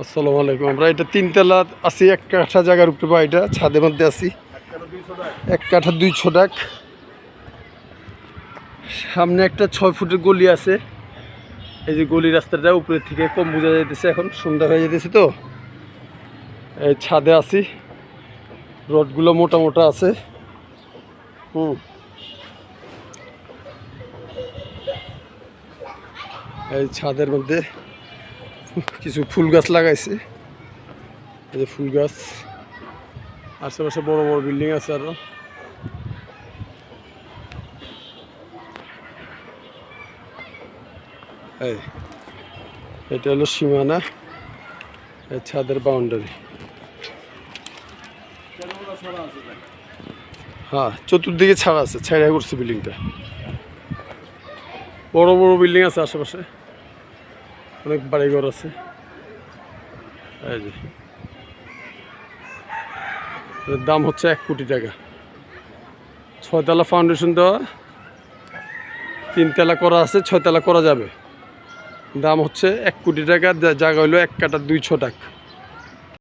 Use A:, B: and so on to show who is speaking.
A: আসসালামু আলাইকুম। আমরা এটা তিনতলা আছি, এক কাঠা জায়গার উপরে বা এটা, ছাদের মধ্যে আছি। এক কাঠা দুই ছটাক সামনে একটা ছয় ফুটের গলি আছে। এই যে গলি রাস্তাটা উপরের থেকে কম বোঝা যাইতেছে এখন সন্ধ্যা হয়ে যেতেছে তো। এই ছাদে আছি। রডগুলো মোটা মোটা আছে। হুম। এই ছাদের মধ্যে কিছু ফুল গাছ লাগাইছে। এই যে ফুল গাছ। আশেপাশে বড় বড় বিল্ডিং আছে আরও। এটা হলো সীমানা। ছাদের বাউন্ডারি হ্যাঁ চতুর্দিকে ছাড়া আছে ছাড়া করছে বিল্ডিংটা। বড় বড় বিল্ডিং আছে আশেপাশে। অনেক বাড়িঘর আছে। দাম হচ্ছে এক কোটি টাকা। ছয়তলা ফাউন্ডেশন দেওয়া তিনতলা করা আছে, ছয়তলা করা যাবে। দাম হচ্ছে এক কোটি টাকা জায়গা হলো এক কাটা দুই ছ টাকা।